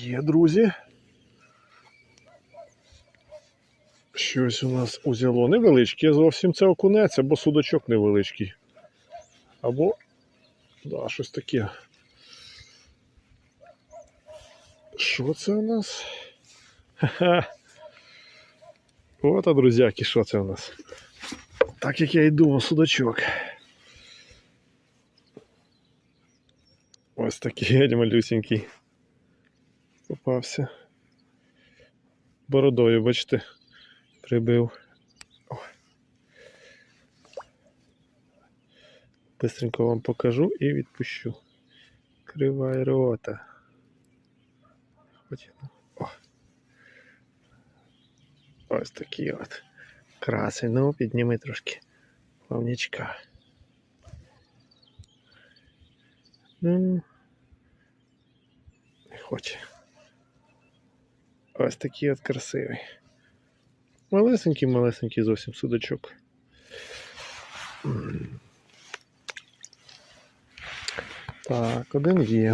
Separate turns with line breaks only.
Є, друзі. Щось у нас узяло невеличке зовсім це окунець, або судочок невеличкий. Або. Да, щось таке. Що це у нас? Ха-ха. От, друзяки, що це у нас? Так як я і думав, судачок. Ось такий малюсенький. Попався. Бородою, бачите, прибив. Бистренько вам покажу і відпущу. Кривай рота. О. Ось такий от. Красень. Ну, підніми трошки плавнячка. Ну, не хоче. Ось такий от красивий. Малесенький, малесенький зовсім судочок. Так, один є.